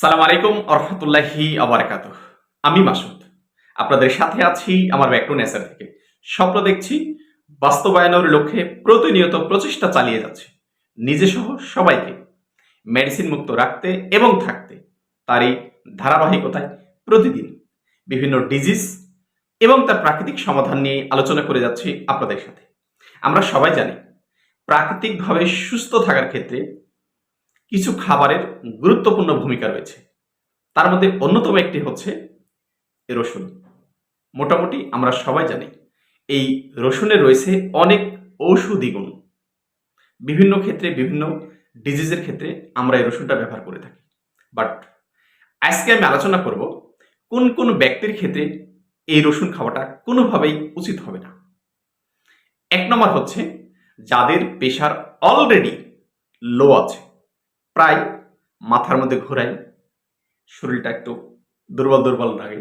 সালাম আলাইকুম আরহামতুল্লাহি আবরাকাত আমি মাসুদ। আপনাদের সাথে আছি আমার ব্যাকটু নেসার থেকে। স্বপ্ন দেখছি বাস্তবায়নের লক্ষ্যে প্রতিনিয়ত প্রচেষ্টা চালিয়ে যাচ্ছে। নিজে সহ সবাইকে মেডিসিন মুক্ত রাখতে এবং থাকতে তারই ধারাবাহিকতায় প্রতিদিন বিভিন্ন ডিজিজ এবং তার প্রাকৃতিক সমাধান নিয়ে আলোচনা করে যাচ্ছি আপনাদের সাথে। আমরা সবাই জানি, প্রাকৃতিকভাবে সুস্থ থাকার ক্ষেত্রে কিছু খাবারের গুরুত্বপূর্ণ ভূমিকা রয়েছে। তার মধ্যে অন্যতম একটি হচ্ছে রসুন। মোটামুটি আমরা সবাই জানি, এই রসুনে রয়েছে অনেক ঔষধি গুণ। বিভিন্ন ক্ষেত্রে, বিভিন্ন ডিজিজের ক্ষেত্রে আমরা এই রসুনটা ব্যবহার করে থাকি। বাট আজকে আমি আলোচনা করব কোন কোন ব্যক্তির ক্ষেত্রে এই রসুন খাওয়াটা কোনোভাবেই উচিত হবে না। এক নম্বর হচ্ছে, যাদের প্রেশার অলরেডি লো আছে। প্রায় মাথার মধ্যে ঘোরায় শরীরটা একটু দুর্বল দুর্বল লাগে।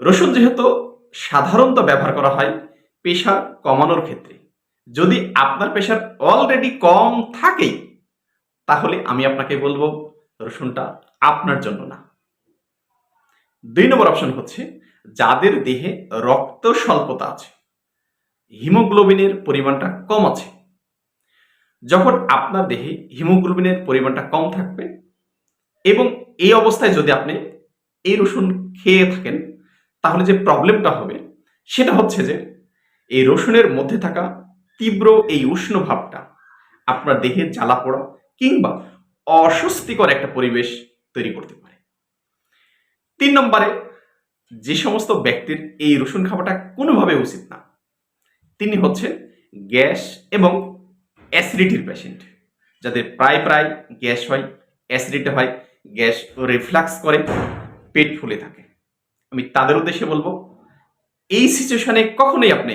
রসুন যেহেতু সাধারণত ব্যবহার করা হয় প্রেশার কমানোর ক্ষেত্রে। যদি আপনার প্রেশার অলরেডি কম থাকেই, তাহলে আমি আপনাকে বলব রসুনটা আপনার জন্য না। দুই নম্বর অপশন হচ্ছে যাদের দেহে রক্ত স্বল্পতা আছে, হিমোগ্লোবিনের পরিমাণটা কম আছে। যখন আপনার দেহে হিমোগ্লোবিনের পরিমাণটা কম থাকবে এবং এই অবস্থায় যদি আপনি এই রসুন খেয়ে থাকেন, তাহলে যে প্রবলেমটা হবে সেটা হচ্ছে যে এই রসুনের মধ্যে থাকা তীব্র এই উষ্ণ ভাবটা আপনার দেহে জ্বালা পোড়া কিংবা অস্বস্তিকর একটা পরিবেশ তৈরি করতে পারে। তিন নম্বরে, যে সমস্ত ব্যক্তির এই রসুন খাওয়াটা কোনোভাবে উচিত না, তিনি হচ্ছেন গ্যাস এবং অ্যাসিডিটির পেশেন্ট যাদের প্রায় প্রায় গ্যাস হয়, অ্যাসিডিটি হয়, গ্যাস রিফ্লাক্স করে, পেট ফুলে থাকে। আমি তাদের উদ্দেশ্যে বলব, এই সিচুয়েশনে কখনোই আপনি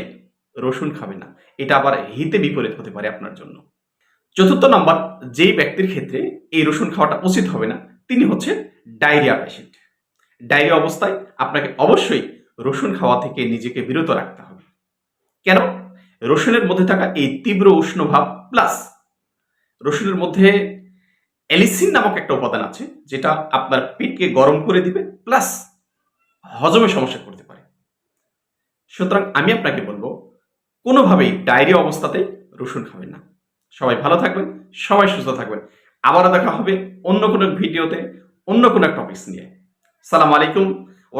রসুন খাবেন না। এটা আবার হিতে বিপরীত হতে পারে আপনার জন্য। চতুর্থ নাম্বার, যেই ব্যক্তির ক্ষেত্রে এই রসুন খাওয়াটা উচিত হবে না, তিনি হচ্ছেন ডায়রিয়া পেশেন্ট ডায়রিয়া অবস্থায় আপনাকে অবশ্যই রসুন খাওয়া থেকে নিজেকে বিরত রাখতে হবে। কেন? রসুনের মধ্যে থাকা এই তীব্র উষ্ণভাব প্লাস রসুনের মধ্যে অ্যালিসিন নামক একটা উপাদান আছে, যেটা আপনার পেটকে গরম করে দিবে প্লাস হজমে সমস্যা করতে পারে। সুতরাং আমি আপনাকে বলব, কোনোভাবেই ডায়রিয়া অবস্থাতে রসুন খাবেন না। সবাই ভালো থাকবেন, সবাই সুস্থ থাকবেন। আবারও দেখা হবে অন্য কোনো ভিডিওতে, অন্য কোনো টপিক্স নিয়ে। সালাম আলাইকুম ও